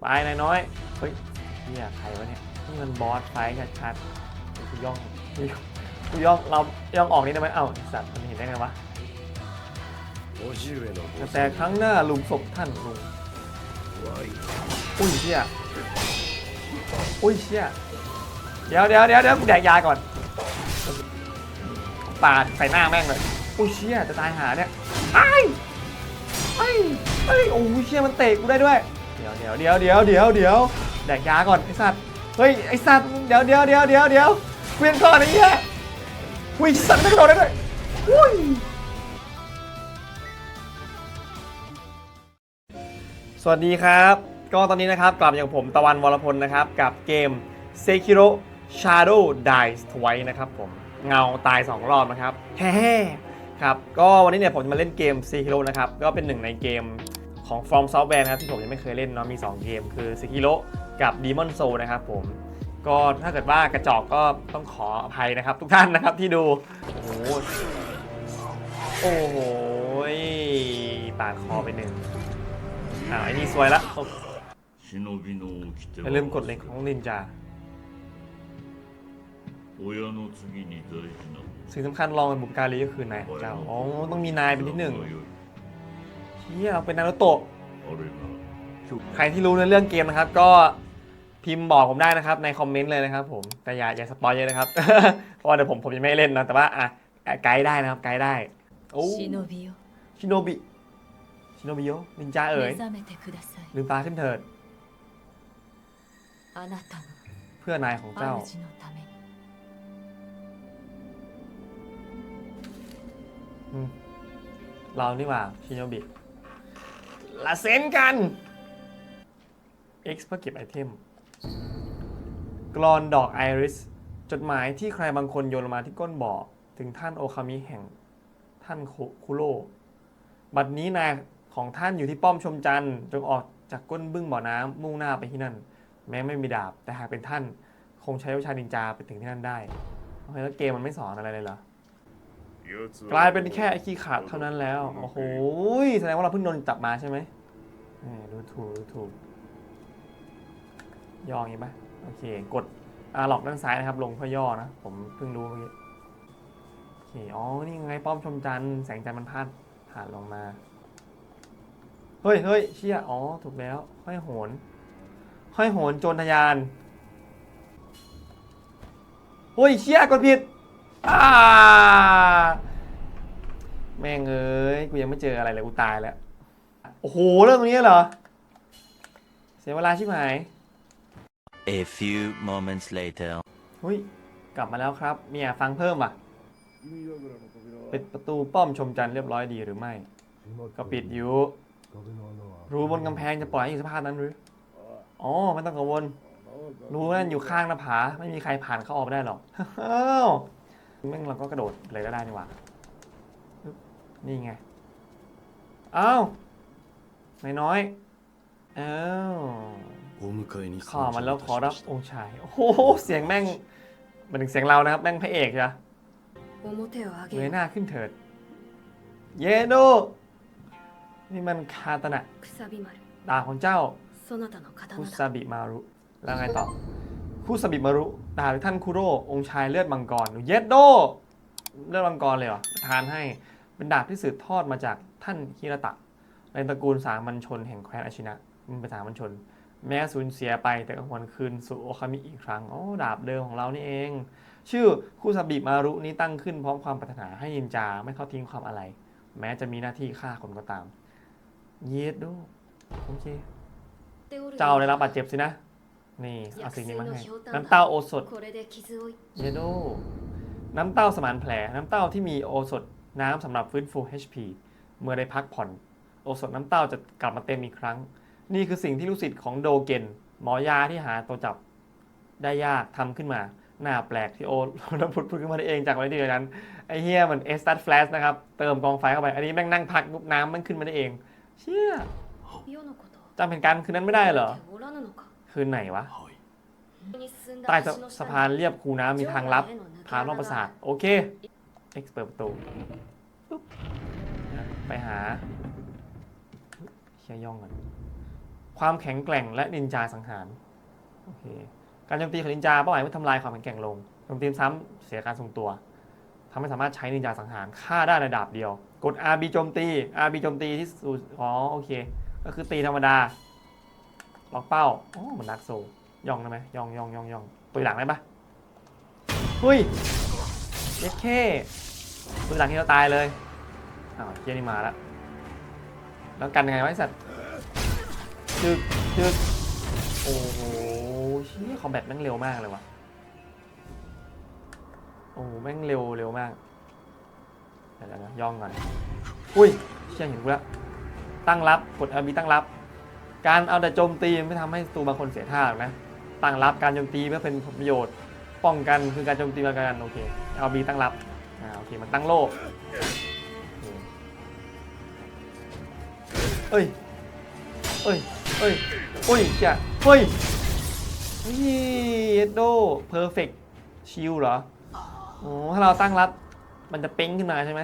ไปนายน้อย เฮ้ยเฮียใครวะเนี่ยนี่มันบอสไฟชัดๆกูย่องกูย่องเราย่องออกนี่ได้ไหมเอ้าสัตว์มันเห็นได้ไงวะแต่ครั้งหน้าลุงศพท่านลุงอุ้ยเชี่ยอุ้ยเชี่ยเดี๋ยวเดี๋ยวเดี๋ยวเดี๋ยวกูแดกยาก่อนปาดใส่หน้าแม่งเลยอุ้ยเชี่ยจะตายหาเนี่ยไอ้ไอ้ไอ้โอ้ยเชี่ยมันเตะกูได้ด้วย ดี๋ยวเดี๋ยวเดี๋ยวเดี๋ยวเดี๋ยวเดี๋ยวแดกยาก่อนไอสัตว์เฮ้ยไอสัตว์เดี๋ยวเดี๋ยวเดี๋ยวเดี๋ยวเดี๋ยวเวียนก่อนไอ้เหี้ยอุ้ยสัตว์ไม่กระโดดได้ด้วยอุ้ยสวัสดีครับ ก็ตอนนี้นะครับกลับอย่างผมตะวันวรพลนะครับ กับเกม Sekiro Shadow Dies Twice นะครับผมเงาตาย 2 รอบนะครับแฮ่ครับก็วันนี้เนี่ยผมจะมาเล่นเกม Sekiro นะครับก็เป็นหนึ่งในเกม ของ From Software นะครับที่ผมยังไม่เคยเล่นเนาะมี 2 เกมคือ Sekiro กับ Demon Soul นะครับผม ก็ถ้าเกิดว่ากระจอกก็ต้องขออภัยนะครับ ทุกท่านนะครับที่ดู โอ้โหโอ้โหปาดคอไปหนึ่งอ้าวไอ้นี่สวยละอย่าลืมกดเล็กของนินจาสิ่งสำคัญรองเป็นบุคการีก็คือนายเจ้า อ๋อ ต้องมีนายเป็นที่หนึ่งเฮียเราเป็นนารุโตะ ใครที่รู้ในเรื่องเกมนะครับ ก็พิมพ์บอกผมได้นะครับ ในคอมเมนต์เลยนะครับ ผมแต่อย่าอย่าสปอยเยอะนะครับ เพราะเดี๋ยวผมผมยังไม่เล่นนะแต่ว่าอะไกด์ได้นะครับไกด์ได้ชิโนบิโอชิโนบิชิโนบิโยนินจาเอ๋ยลืมตาขึ้นเถิดเพื่อนายของเจ้าเรานี่ว่าชิโนบิ ลาเซนกัน X เพื่อเก็บไอเทม กรอนดอกไอริส จดหมายที่ใครบางคนโยนลงมาที่ก้นบ่อ ถึงท่านโอคามิแห่งท่านคุโรบัดนี้นายของท่านอยู่ที่ป้อมชมจันทร์จงออกจากก้นบึ้งบ่อน้ำมุ่งหน้าไปที่นั่น แม้ไม่มีดาบ แต่หากเป็นท่าน คงใช้วิชานินจาไปถึงที่นั่นได้โอเคแล้วเกมมันไม่สอนอะไรเลยเหรอ กลายเป็นแค่ไอ้ขี้ขาดเท่านั้นแล้ว โอ้โหแสดงว่าเราเพิ่งโดนจับมาใช่ไหมแหมดูถูกดูถูกย่ออย่างงี้ปะโอเค กดอาล็อกด้านซ้ายนะครับ ลงเพื่อย่อนะ ผมเพิ่งรู้เมื่อกี้ โอเค อ๋อ นี่ไงป้อมชมจันทร์แสงจันทร์มันพาดผ่านลงมา เฮ้ยเฮ้ยเชี่ย อ๋อ ถูกแล้วห้อยโหนห้อยโหนโจรทะยาน เฮ้ย เชี่ย กดผิดอ่า แม่งเอ้ย กูยังไม่เจออะไรเลยกูตายแล้ว โอ้โห เรื่องนี้เหรอ เสียเวลาชิบหาย A few moments later. เฮ้ย กลับมาแล้วครับมีอยากฟังเพิ่มว่ะ ปิดประตูป้อมชมจันทร์เรียบร้อยดีหรือไม่ ก็ปิดอยู่ รูบนกำแพงจะปล่อยให้อยู่สภาพนั้นหรือ อ๋อไม่ต้องกังวล รูนั่นอยู่ข้างหน้าผา ไม่มีใครผ่านเข้าออกไม่ได้หรอกอ้าว แม่งเราก็กระโดดเลยก็ได้นี่หว่า นี่ไง อ้าว นายน้อยเอ้าขอมาแล้วขอรับองค์ชาย โอ้โห เสียงแม่ง มันถึงเสียงเรานะครับ แม่งพระเอกจ้ะเงยหน้าขึ้นเถิด เยโนนี่มันคาตนะดาของเจ้าคุซาบิมารุ แล้วไงต่อ คุซาบิมารุดาบของท่านคุโร่องค์ชายเลือดมังกรเยโดเลือดมังกรเลยเหรอทานให้เป็นดาบที่สืบทอดมาจากท่านฮิระตะ ในตระกูลสามัญชนแห่งแคว้นอาชินะมันเป็นสามัญชน แม้สูญเสียไปแต่ก็หวนคืนสู่โอคามิอีกครั้งโอ้ดาบเดิมของเรานี่เอง ชื่อคุซาบิมารุนี้ตั้งขึ้นพร้อมความปรารถนาให้นินจาไม่เข้าทิ้งความอะไร แม้จะมีหน้าที่ฆ่าคนก็ตามเยดโดโอเค เจ้าได้รับบาดเจ็บสินะ นี่เอาสิ่งนี้มาให้ น้ำเต้าโอสดเยโดน้ำเต้าสมานแผล น้ำเต้าที่มีโอสดน้ำสำหรับฟื้นฟู HP เมื่อได้พักผ่อน โอสดน้ำเต้าจะกลับมาเต็มอีกครั้ง นี่คือสิ่งที่ลูกศิษย์ของโดเกนหมอยาที่หาตัวจับได้ยากทำขึ้นมาหน้าแปลกที่โอเราพุดพูดขึ้นมาเองจากวันที่เดียวนั้นไอเฮียเหมือนเอสตัดแฟลชนะครับ เติมกองไฟเข้าไป อันนี้แม่งนั่งพักน้ำมันขึ้นมาได้เอง เชื่อจำเหตุการณ์คืนนั้นไม่ได้เหรอ คืนไหนวะ ใต้สะพานเรียบคูน้ำมีทางลับทางนอกปราสาท โอเค เอ็กซ์เปิดประตูไปหาเชียย่องกันความแข็งแกร่งและนินจาสังหาร โอเค การโจมตีของนินจาเป้าหมายเพื่อทำลายความแข็งแกร่งลงโจมตีซ้ำเสียการทรงตัวทำให้สามารถใช้นินจาสังหารฆ่าได้ในดาบเดียว กด RB โจมตี RB โจมตีที่สูอ๋อโอเค ก็คือตีธรรมดา ล็อกเป้าอ๋อเหมือนดักโซย่องได้ไหมย่องย่องย่องย่องตัวหลังได้ปะเฮ้ยเย็ดเคตัวหลังที่เราตายเลยอ้าวเฮียนี่มาแล้วแล้วกันยังไงวะไอ้สัตว์จึกจึกโอ้โหเชี่ยคอมแบทแม่งเร็วมากเลยวะโอ้โหแม่งเร็วเร็วมากเดี๋ยวๆๆย่องก่อนอุ้ยเชี่ยเห็นกูแล้วตั้งรับกดอาบีตั้งรับ การเอาแต่โจมตีไม่ทำให้ศัตรูบางคนเสียท่าหรอกนะ ตั้งรับการโจมตีเพื่อเป็นผลประโยชน์ ป้องกันคือการโจมตีป้องกันโอเค เอาบีตั้งรับอ่าโอเคมันตั้งโล่โอเคเอ้ย เอ้ย เอ้ยเอ้ยเชี่ยเฮ้ยนี่เอ็ดโดเพอร์เฟกชิลเหรอโอ้ถ้าเราตั้งรับมันจะเป้งขึ้นมาใช่ไหม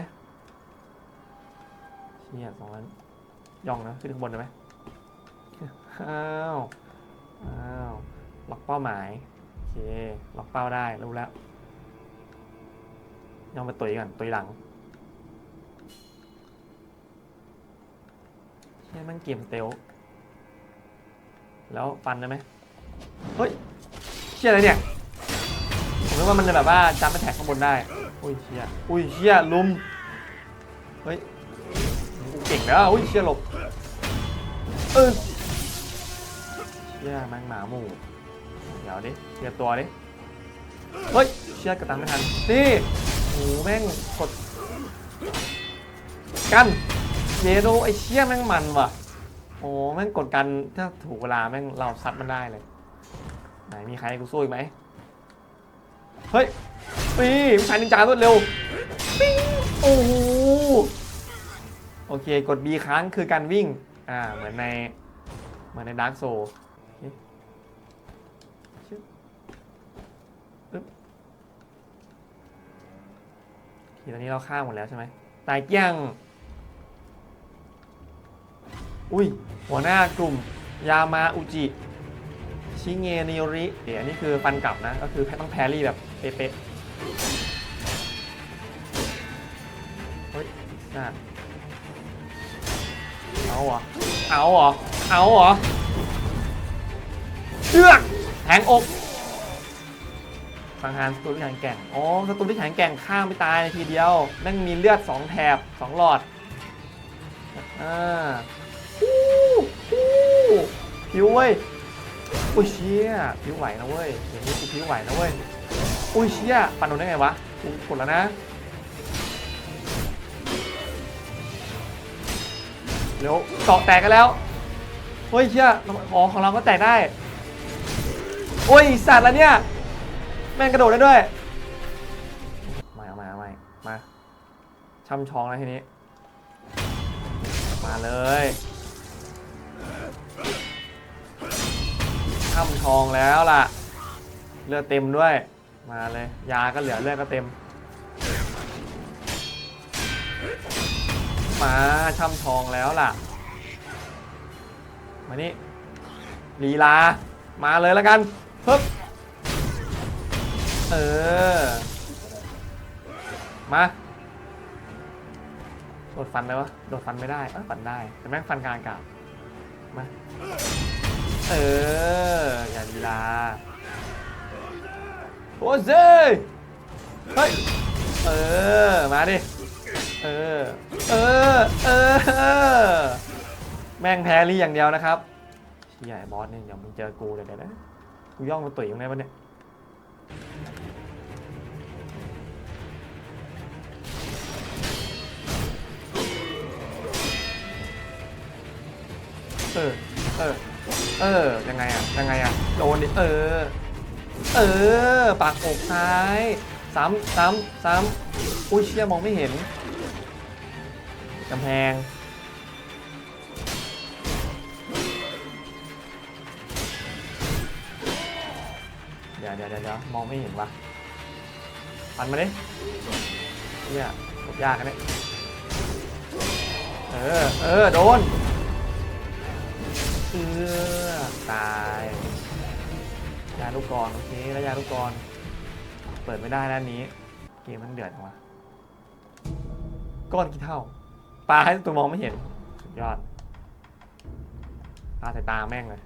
เชี่ยสองนั้นย่องนะ ขึ้นข้างบนได้ไหม อ้าว อ้าว ล็อกเป้าหมาย โอเค ล็อกเป้าได้ รู้แล้วย่องไปตุยก่อนตุยหลังเชี่ยมันเกมเตลแล้วฟันได้ไหมเฮ้ยเชี่ยอะไรเนี่ย ผมนึกว่ามันจะแบบว่าจำไปแท็กข้างบนได้ อุ้ยเชี่ยอุ้ยเชี่ยลุม เฮ้ย กูเก่งแล้ว อุ้ยเชี่ยหลบ เออ เชี่ยแม่งหมาหมู่เดี๋ยวดิเชียร์ตัวดิเฮ้ยเชี่ยกระตันไม่ทันนี่โอ้โหแม่งกดกันเยโดไอเชี่ยแม่งมันว่ะโอ้แม่งกดกันถ้าถูกเวลาแม่งเราซัดมันได้เลย ไหนมีใครให้กูสู้อีกไหมเฮ้ยนี่ผู้ชายนินจารวดเร็วปิ้งโอ้โหโอเคกด B ค้างคือการวิ่งอ่าเหมือนในเหมือนในดาร์กโซปึ๊บ ทีตอนนี้เราฆ่าหมดแล้วใช่ไหมตายเกลี้ยงอุ้ย หัวหน้ากลุ่ม ยามาอุจิ ชิเงนิริ เดี๋ยวนนี้คือฟันกลับนะ ก็คือต้องแพรรี่แบบเป๊ะๆเฮ้ยน่าเอาเหรอ เอาเหรอ เอาเหรอเชือกแทงอก สังหารศัตรูที่แข็งแกร่งอ๋อศัตรูที่แข็งแกร่งข้ามไม่ตายในทีเดียวแม่งมีเลือด 2 แถบ 2 หลอดอ่าฮู้ฮู้ผิวเว้ยอุ้ยเชี่ยผิวไหวนะเว้ยอย่างนี้กูผิวไหวนะเว้ยอุ้ยเชี่ยปันโดนได้ไงวะกูกดแล้วนะเร็วเกาะแตกกันแล้วเฮ้ยเชี่ยอ๋อของเราก็แตกได้โอ้ยสัตว์ล้วเนี่ย แม่งกระโดดได้ด้วยมาเอามาเอามามาช่ำชองแล้วทีนี้ มาเลยช่ำชองแล้วล่ะ เลือดเต็มด้วย มาเลย ยาก็เหลือเลือดก็เต็ม มาช่ำชองแล้วล่ะ มานี่ลีลา มาเลยแล้วกันปึ๊บ เออ มา โดดฟันได้ปะโดดฟันไม่ได้เออฟันได้ แต่แม่งฟันกลางอากาศมา เออ อย่าลีลาโอ้เซเฮ้ย เออ มาดิ เออ เออ เออ แม่งแพ้รี่อย่างเดียวนะครับเชี่บอสเนี่ยเดี๋ยวมึงเจอกูเดี๋ยวเดี๋ยนะกูย่องมาตุ๋ยยังไงวะเนี่ย เออ เออ เออ ยังไงอะยังไงอะโดนดิ เออ เออ ปากอกซ้ายซ้ำซ้ำซ้ำอุ้ยเชี่ยมองไม่เห็นกำแพง ดี๋ยวเดี๋ยวเดี๋ยวมองไม่เห็นวะปันมาดิเนี่ยกยากกันเนี่ยเออ เออ โดนเออตายยาลูกกรอนโอเคแล้วยาลูกกรอนเปิดไม่ได้ด้านนี้ เกมมันเดือดจังวะก้อนกี่เท่าปลาให้ตัวมองไม่เห็น สุดยอดตาใส่ตาแม่งเลย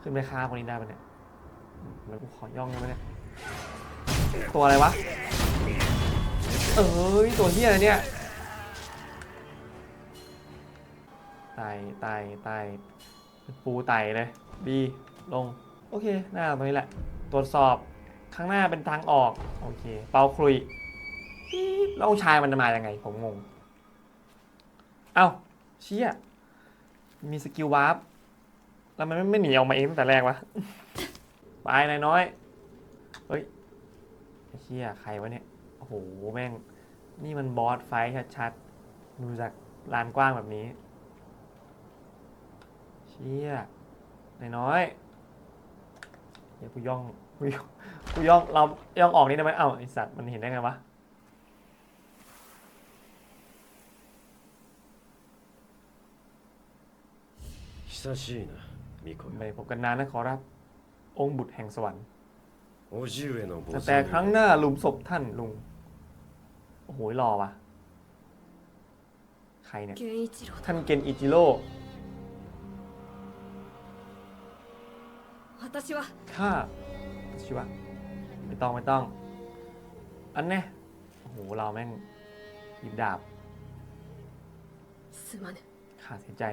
ขึ้นไปฆ่าคนนี้ได้ปะเนี่ยแล้วกูขอย่องได้ไหมเนี่ยตัวอะไรวะ เอ้ยตัวเฮียอะไรเนี่ยต่ไต่ไต่ปูไตเลยบีลง โอเค หน้าตรงนี้แหละ ตรวจสอบข้างหน้าเป็นทางออก โอเค เป่าคลุยแล้วองชายมันจะมายังไง ผมงง เอ้า เชี่ย มีสกิลวาร์ป แล้วมันไม่ไม่หนีออกมาเองตั้งแต่แรกวะ ไปนายน้อย เฮ้ยไอ้เชี่ยใครวะเนี่ย โอ้โห แม่ง นี่มันบอสไฟท์ชัดๆ ดูจากลานกว้างแบบนี้ เชี่ยนายน้อย เดี๋ยวกูย่องกูย่องกูย่องเราย่องออกนี่ได้ไหมเอ้าไอสัตว์มันเห็นได้ไงวะ 久しいな ไม่ได้พบกันนานนะขอรับ องค์บุตรแห่งสวรรค์แต่ครั้งหน้าหลุมศพท่านลุง โอ้โหหอวะใครเนี่ย ท่านเกนอิจิโร่ข้าชิวะไม่ต้องไม่ต้อง อันเนี้ยโอ้โห เราแม่งหยิบดาบข้าเสียใจ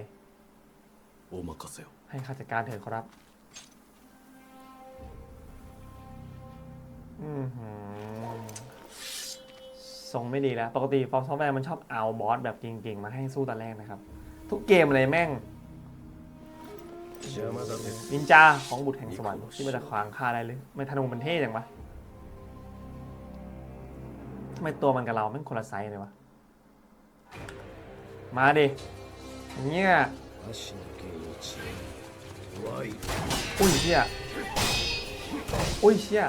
โอมาคาเซล ให้ข้าจัดการเถอะครับ อืทรงไม่ดีแล้ว ปกติฟอร์ซอฟแวร์มันชอบเอาบอสแบบเก่งๆ มาให้สู้ตอนแรกนะครับ ทุกเกมอะไรแม่ง นินจาของบุตรแห่งสวรรค์ที่มันจะขวางข้าได้เลย ไม่ธนูมันเท่จังวะทำไมตัวมันกับเราแม่งคนละไซส์เลยวะ มาดิเนี่ย อุ้ยเชี่ยอุ้ยเชี่ย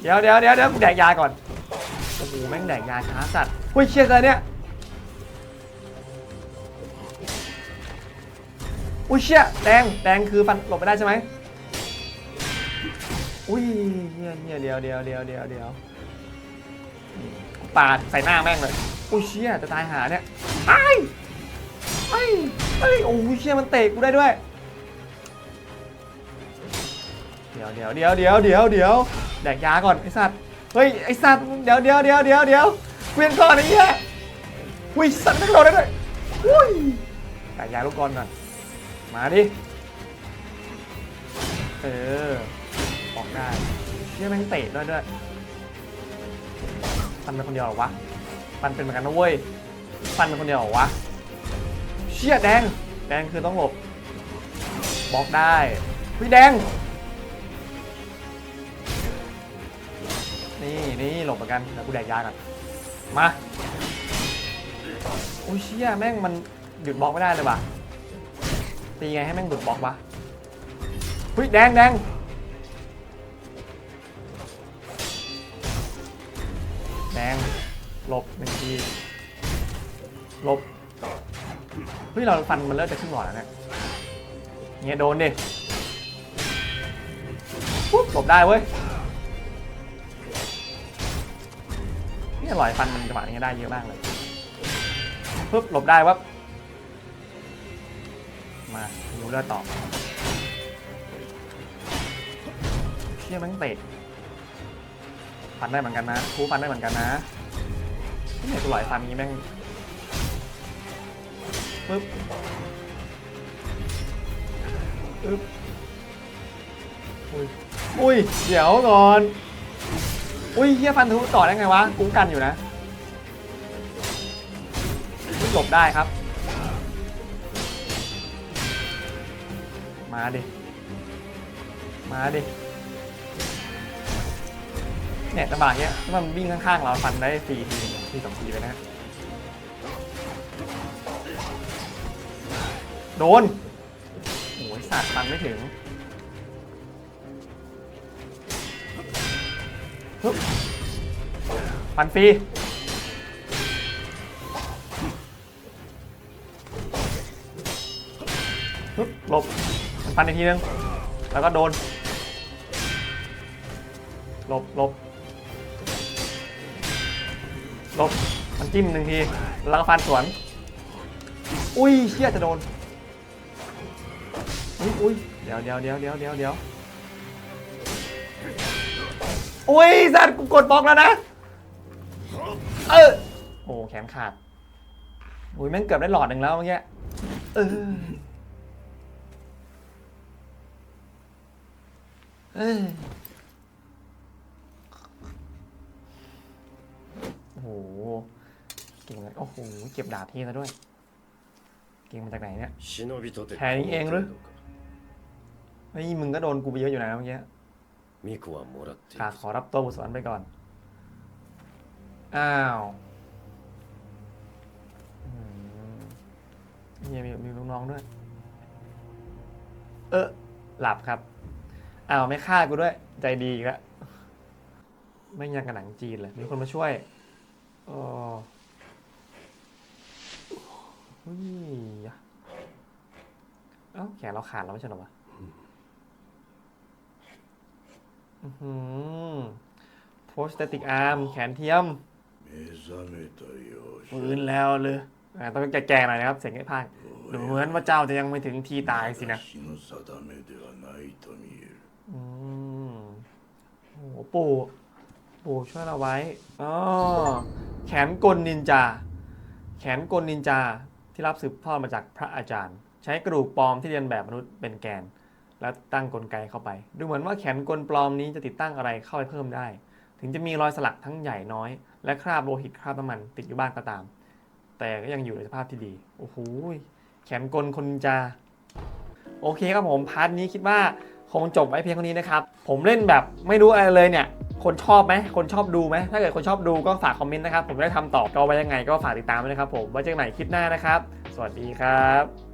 เดี๋ยวเดี๋ยวเดี๋ยวเดี๋ยวกูแดกยาก่อนโอ้โหแม่งแดกยาช้าสัตว์อุ้ยเชี่ยอะไรเนี่ยอุ้ยเชี่ยแดงแดงคือฟันหลบไม่ได้ใช่ไหมอุ้ยเฮียเฮียเดี๋ยวเดี๋ยวเดี๋ยวเดี๋ยวเดี๋ยวปาดใส่หน้าแม่งเลยอุ้ยเชี่ยจะตายหาเนี่ยไอ้ไอ้ไอ้โอ้ยเชี่ยมันเตะกูได้ด้วย ดี๋ยวเดี๋ยวเดี๋ยวเดี๋ยวเดี๋ยวเดี๋ยวแดกยาก่อนไอสัตว์เฮ้ยไอสัตว์เดี๋ยวเดี๋ยวเดี๋ยวเดี๋ยวเดี๋ยวเวียนก่อนไอ้เหี้ยอุ้ยสัตว์ไม่กระโดดได้ด้วยอุ้ยแดกยาลูกกรก่อนมาดิเออออกได้เชี่ยแม่งเตะด้วยด้วยฟันเป็นคนเดียวหรอวะฟันเป็นเหมือนกันนะเว้ยฟันเป็นคนเดียวหรอวะเชี่ยแดงแดงคือต้องหลบบล็อกได้พี่แดง นี่นี่หลบเหมือนกันแล้วกูแดกยาก่อนมาโอ้ยเชี่ยแม่งมันหยุดบล็อกไม่ได้เลยว่ะตีไงให้แม่งหยุดบล็อกวะเฮ้ยแดงแดงแดงหลบหนึ่งทีหลบเฮ้ยเราฟันมันเริ่มจะขึ้นหลอดแล้วเนี่ยเงี้ยโดนดิปุ๊บหลบได้เว้ย นี่ลอยฟันมันจังหวะนี้ได้เยอะมากเลยปึ๊บหลบได้วับมาดูเลือดต่อเชี่ยแม่งเตะฟันได้เหมือนกันนะคูฟันได้เหมือนกันนะนี่ตัวลอยฟันนี้แม่งปึ๊บปึ๊บอุ้ยอุ้ยเดี๋ยวก่อน อุ้ยเฮียฟันทะลุต่อได้ไงวะคุ้มกันอยู่นะหลบได้ครับ มาดิ มาดิ เนี่ยจังหวะเนี้ยมันวิ่งข้างๆเราฟันได้ฟรีทีทีสองทีเลยนะ โดนโอ้ยสัตว์ฟันไม่ถึง ฮึบฟันฟรีฟันอีกทีนึง แล้วก็โดน หลบหลบหลบ มันจิ้มหนึ่งที แล้วก็ฟันสวน อุ้ยเชี่ยจะโดน อุ้ยอุ้ยเดี๋ยวเดี๋ยวเดี๋ยวเดี๋ยวเดี๋ยวเดี๋ยว อุ้ยสัตว์กูกดบล็อกแล้วนะ เออ โอ้แขนขาด อุ้ยแม่งเกือบได้หลอดหนึ่งแล้วเมื่อกี้ เออเออโอ้โห เก่งเลยโอ้โห เก็บดาบที่ซะด้วย เก่งมาจากไหนเนี่ย แพ้นี้เองหรือ เฮ้มึงก็โดนกูไปเยอะอยู่นะเมื่อกี้ ミコはもらってい ข้า く ขอรับตัวบุตรสวรรค์ไปก่อน อ้าวอืมเนี่ยมีมีลูกน้องด้วย เออ หลับครับ อ้าวไม่ฆ่ากูด้วย ใจดีอีกแล้วไม่งยังกับหนังจีนเลย มีคนมาช่วยอ๋ออุ้ยเอ้าแขนเราขาดแล้วไม่ใช่เหรอวะ โพสตติกอาร์มแขนเทียมฟื้นแล้วเลยต้องแก่ๆหน่อยนะครับ เสียงให้พายดูเหมือนว่าเจ้าจะยังไม่ถึงที่ตายสินะโอ้โหปู่ปู่ช่วยเราไว้อ๋แขนกลนินจา แขนกลนินจาที่รับสืบทอดมาจากพระอาจารย์ ใช้กระดูกปลอมที่เรียนแบบมนุษย์เป็นแกน แล้วตั้งกลไกเข้าไป ดูเหมือนว่าแขนกลปลอมนี้จะติดตั้งอะไรเข้าไปเพิ่มได้ ถึงจะมีรอยสลักทั้งใหญ่น้อย และคราบโลหิตคราบน้ำมันติดอยู่บ้างก็ตาม แต่ก็ยังอยู่ในสภาพที่ดี โอ้โหแขนกลคนจาโอเคครับผมพาร์ทนี้คิดว่าคงจบไว้เพียงเท่านี้นะครับ ผมเล่นแบบไม่รู้อะไรเลยเนี่ย คนชอบไหมคนชอบดูไหมถ้าเกิดคนชอบดูก็ฝากคอมเมนต์นะครับ ผมได้ทำต่อก็ไว้ยังไงก็ฝากติดตามด้วยนะครับผมไว้เจอกันใหม่คลิปหน้านะครับ สวัสดีครับ